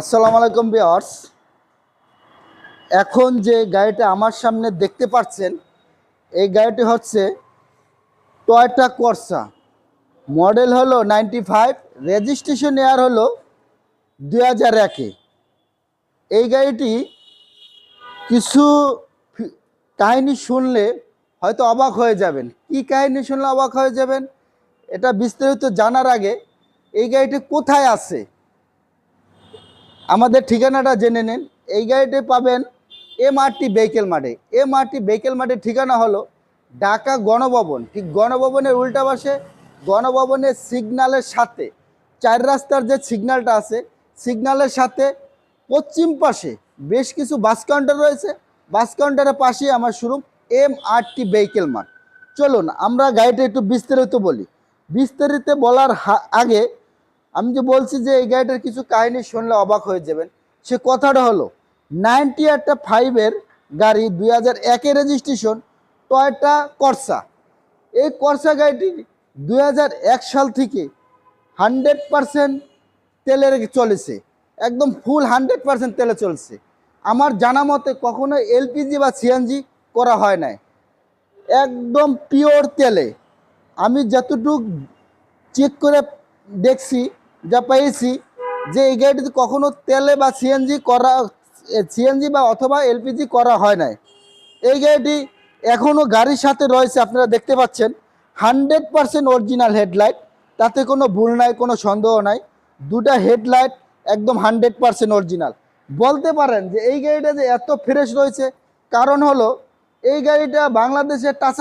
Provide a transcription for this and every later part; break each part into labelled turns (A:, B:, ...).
A: আসসালামু আলাইকুম বিয়ার্স এখন যে গাড়িটা আমার সামনে দেখতে পাচ্ছেন, এই গাড়িটি হচ্ছে টয়টা কর্সা মডেল হলো নাইনটি ফাইভ, রেজিস্ট্রেশন এয়ার হলো দুই হাজার একে। এই গাড়িটি কিছু কাহিনী শুনলে হয়তো অবাক হয়ে যাবেন। কি কাহিনী শুনলে অবাক হয়ে যাবেন? এটা বিস্তারিত জানার আগে এই গাড়িটি কোথায় আছে? আমাদের ঠিকানাটা জেনে নিন। এই গাড়িটি পাবেন এম এমআরটি ভেহিকেল মাঠে। এম এমআরটি ভেহিকেল মাঠের ঠিকানা হলো ঢাকা গণভবন। ঠিক গণভবনের উল্টা পাশে গণভবনের সিগনালের সাথে, চার রাস্তার যে সিগনালটা আছে সিগনালের সাথে পশ্চিম পাশে বেশ কিছু বাস কাউন্টার রয়েছে। বাস কাউন্টারের পাশেই আমার showroom M R T vehicle mart চলুন, আমরা গাড়িটা একটু বিস্তারিত বলি। বিস্তারিত বলার আগে আমি যে বলছি যে এই গাড়িটার কিছু কাহিনী শুনলে অবাক হয়ে যাবেন। সে কথাটা হলো, নাইনটি একটা ফাইভের গাড়ি, দুই হাজার একের রেজিস্ট্রেশন টয়টা করসা এই করসা গাড়িটি দুই হাজার এক সাল থেকে হান্ড্রেড পারসেন্ট তেলের চলেছে। একদম ফুল হান্ড্রেড পারসেন্ট তেলে চলছে। আমার জানা মতে কখনো এলপিজি বা সিএনজি করা হয় নাই। একদম পিওর তেলে। আমি যতটুক চেক করে দেখছি যা পেয়েছি, যে এই গাড়িটিতে কখনো তেলে বা সিএনজি করা সিএনজি বা অথবা এলপিজি করা হয় নাই। এই গাড়িটি এখনও গাড়ির সাথে রয়েছে, আপনারা দেখতে পাচ্ছেন। হান্ড্রেড পারসেন্ট অরিজিনাল হেডলাইট, তাতে কোনো ভুল নাই, কোনো সন্দেহ নাই। দুটা হেডলাইট একদম হান্ড্রেড পারসেন্ট অরিজিনাল। বলতে পারেন যে এই গাড়িটা যে এত ফ্রেশ রয়েছে, কারণ হলো এই গাড়িটা বাংলাদেশের টাচ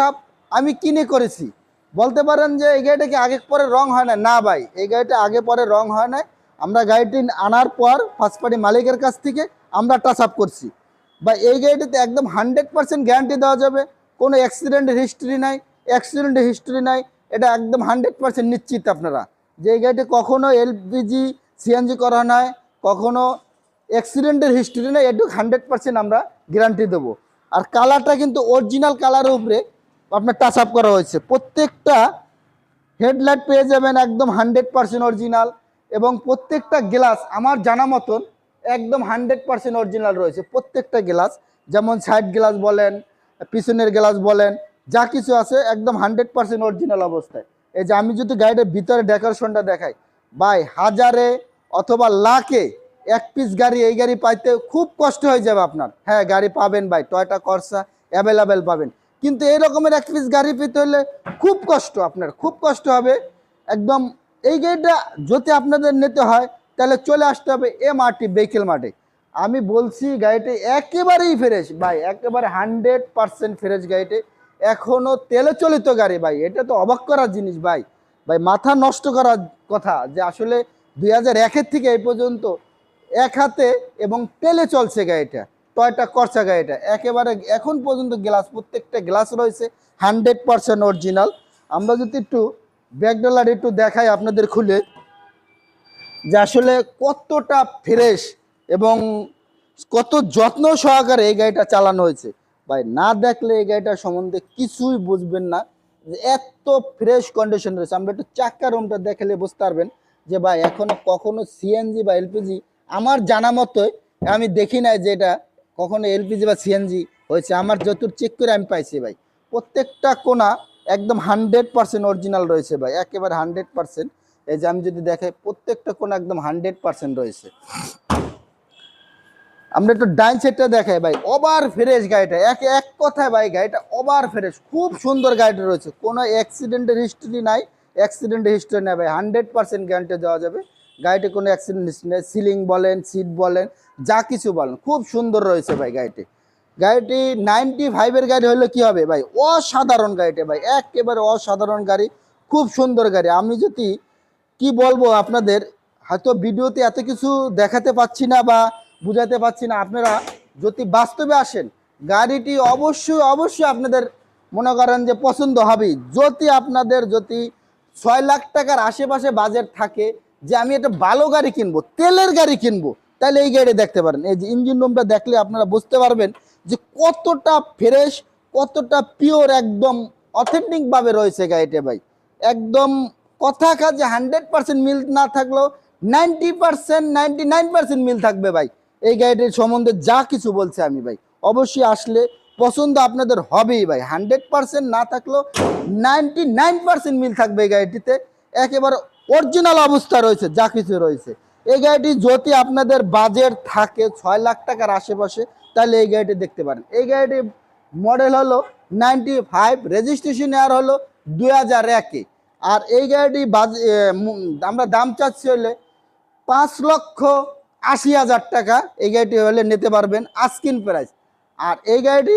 A: আমি কিনে করেছি। বলতে পারেন যে এই গাড়িটা কি আগে পরে রং হয় না? না ভাই, এই গাড়িটা আগে পরে রং হয় না আমরা গাড়িটি আনার পর ফার্স্ট পার্টি মালিকের কাছ থেকে আমরা টাচ আপ করছি। বা এই গাড়িটিতে একদম হান্ড্রেড পার্সেন্ট গ্যারান্টি দেওয়া যাবে। কোনো অ্যাক্সিডেন্টের হিস্ট্রি নাই অ্যাক্সিডেন্টের হিস্ট্রি নাই। এটা একদম হান্ড্রেড পার্সেন্ট নিশ্চিত আপনারা। যে এই গাড়িটি কখনো এলপিজি সিএনজি করা নয় কখনো অ্যাক্সিডেন্টের হিস্ট্রি নেই, এটুকু হান্ড্রেড পার্সেন্ট আমরা গ্যারান্টি দেবো। আর কালারটা কিন্তু অরিজিনাল কালারের উপরে আপনার টাচ আপ করা হয়েছে। প্রত্যেকটা হেডলাইট পেয়ে যাবেন একদম হান্ড্রেড পার্সেন্ট অরিজিনাল এবং প্রত্যেকটা গ্লাস আমার জানা মতন একদম হান্ড্রেড পার্সেন্ট অরিজিনাল রয়েছে। প্রত্যেকটা গ্লাস যেমন সাইড গ্লাস বলেন, পিছনের গ্লাস বলেন, যা কিছু আছে একদম হান্ড্রেড পার্সেন্ট অরিজিনাল অবস্থায়। এই যে আমি যদি গাড়িটার ভিতরে ডেকোরেশনটা দেখাই বাই হাজারে অথবা লাখে এক পিস গাড়ি, এই গাড়ি পাইতে খুব কষ্ট হয়ে যাবে আপনার। হ্যাঁ গাড়ি পাবেন ভাই টয়টা কর্সা অ্যাভেলেবেল পাবেন। কিন্তু এই রকমের এক পিস গাড়ি পেতে হলে খুব কষ্ট আপনার, খুব কষ্ট হবে। একদম এই গাড়িটা যদি আপনাদের নিতে হয়, তাহলে চলে আসতে হবে এ আর বেকেল মাঠে। আমি বলছি গাড়িটি একেবারেই ফ্রেশ ভাই, একেবারে হান্ড্রেড পার্সেন্ট ফ্রেশ গাড়িটি। এখনও তেলে চলিত গাড়ি, ভাই, এটা তো অবাক করার জিনিস, ভাই। ভাই, মাথা নষ্ট করার কথা যে আসলে দুই হাজার একের থেকে এই পর্যন্ত এক হাতে এবং তেলে চলছে গাড়িটা। টয়টা করছা গাড়িটা একেবারে এখন পর্যন্ত গ্লাস, প্রত্যেকটা গ্লাস রয়েছে হান্ড্রেড পার্সেন্ট অরিজিনাল। আমরা যদি একটু ব্যাকডলার একটু দেখাই আপনাদের খুলে, যে আসলে কতটা ফ্রেশ এবং কত যত্ন সহকারে এই গাড়িটা চালানো হয়েছে। ভাই, না দেখলে এই গাড়িটা সম্বন্ধে কিছুই বুঝবেন না। যে এত ফ্রেশ কন্ডিশন রয়েছে। আমরা একটু চাক্কা রুমটা দেখলে বুঝতে পারবেন যে ভাই, এখনও কখনো সিএনজি বা এলপিজি আমার জানা মতোই আমি দেখি নাই যে এটা কখনো এলপিজি বা সিএনজি হয়েছে, আমার যতটুর চেক করে আমি পাইছি ভাই। প্রত্যেকটা কোনা একদম হান্ড্রেড পার্সেন্ট অরিজিনাল রয়েছে ভাই, একেবারে হান্ড্রেড পার্সেন্ট এই যে আমি যদি দেখাই, প্রত্যেকটা কোনা একদম হান্ড্রেড পার্সেন্ট রয়েছে। আমরা একটু ডাইন সেটটা দেখাই ভাই, ওভার ফ্রেশ গাড়িটা। এক এক কথায় ভাই, গাড়িটা ওভার ফ্রেশ খুব সুন্দর গাড়িটা রয়েছে। কোনো অ্যাক্সিডেন্টের হিস্ট্রি নাই অ্যাক্সিডেন্টের হিস্ট্রি নেই ভাই হান্ড্রেড পার্সেন্ট গ্যারান্টি দেওয়া যাবে। গাড়িতে কোনো অ্যাক্সিডেন্ট নেই সিলিং বলেন সিট বলেন, যা কিছু বলেন, খুব সুন্দর রয়েছে ভাই গাড়িটি। গাড়িটি নাইনটি ফাইভের গাড়ি হলে কি হবে ভাই? অসাধারণ গাড়িটা ভাই, একেবারে অসাধারণ গাড়ি, খুব সুন্দর গাড়ি। আমি যদি কি বলব আপনাদের, হয়তো ভিডিওতে এত কিছু দেখাতে পাচ্ছি না বা বুঝাতে পাচ্ছি না। আপনারা যদি বাস্তবে আসেন, গাড়িটি অবশ্যই অবশ্যই আপনাদের মনে করেন যে পছন্দ হবেই। যদি আপনাদের যদি ছয় লাখ টাকার আশেপাশে বাজেট থাকে যে আমি একটা ভালো গাড়ি কিনবো, তেলের গাড়ি কিনবো, তাহলে এই গাড়ি দেখতে পারেন। এই যে ইঞ্জিন রুমটা দেখলে আপনারা বুঝতে পারবেন যে কতটা ফ্রেশ কতটা পিওর একদম অথেন্টিকভাবে রয়েছে গাড়িটা ভাই। একদম কথা কাজে হান্ড্রেড পার্সেন্ট মিল না থাকলেও ninety percent ninety nine percent মিল থাকবে ভাই। এই গাড়িটির সম্বন্ধে যা কিছু বলছে আমি ভাই। অবশ্যই আসলে পছন্দ আপনাদের হবেই ভাই। হান্ড্রেড পার্সেন্ট না থাকলেও নাইনটি নাইন পার্সেন্ট মিল থাকবে এই গাড়িটিতে। একেবারে অরিজিনাল অবস্থা রয়েছে, যা কিছু রয়েছে। এই গাড়িটি যদি আপনাদের বাজেট থাকে ছয় লাখ টাকার আশেপাশে, তাহলে এই গাড়িটি দেখতে পারেন। এই গাড়িটি মডেল হলো নাইনটি ফাইভ রেজিস্ট্রেশন এয়ার হলো দুই হাজার একে আর এই গাড়িটি আমরা দাম চাচ্ছি হলে পাঁচ লক্ষ আশি হাজার টাকা এই গাড়িটি হলে নিতে পারবেন আস্কিন প্রাইস আর এই গাড়িটি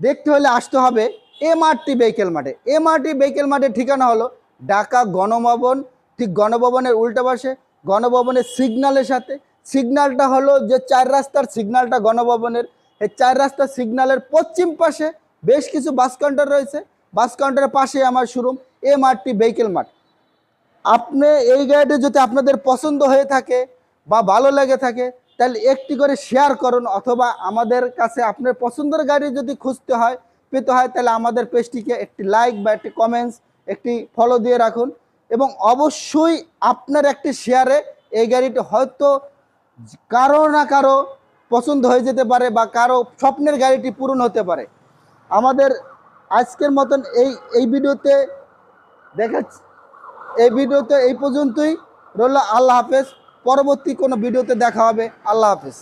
A: দেখতে হলে আসতে হবে এমআরটি ভেহিকেল মাঠে। এমআরটি ভেহিকেল মাঠের ঠিকানা হলো ঢাকা গণভবন, ঠিক গণভবনের উল্টা পাশে, গণভবনের সিগনালের সাথে। সিগনালটা হলো যে চার রাস্তার সিগনালটা গণভবনের। এই চার রাস্তার সিগনালের পশ্চিম পাশে বেশ কিছু বাস কাউন্টার রয়েছে। বাস কাউন্টারের পাশে আমার শোরুম মাঠটি ভেহিকেল মাঠ। আপনি এই গাড়িটি যদি আপনাদের পছন্দ হয়ে থাকে বা ভালো লেগে থাকে, তাহলে একটি করে শেয়ার করুন অথবা আমাদের কাছে আপনার পছন্দের গাড়ি যদি খুঁজতে হয়, পেতে হয়, তাহলে আমাদের পেজটিকে একটি লাইক বা একটি কমেন্টস একটি ফলো দিয়ে রাখুন এবং অবশ্যই আপনার একটি শেয়ারে এই গাড়িটি হয়তো কারও না কারও পছন্দ হয়ে যেতে পারে বা কারও স্বপ্নের গাড়িটি পূরণ হতে পারে। আমাদের আজকের মতন এই এই ভিডিওতে দেখাচ্ছি, এই ভিডিওতে এই পর্যন্তই। রইল আল্লাহ হাফেজ। পরবর্তী কোনো ভিডিওতে দেখা হবে। আল্লাহ হাফেজ।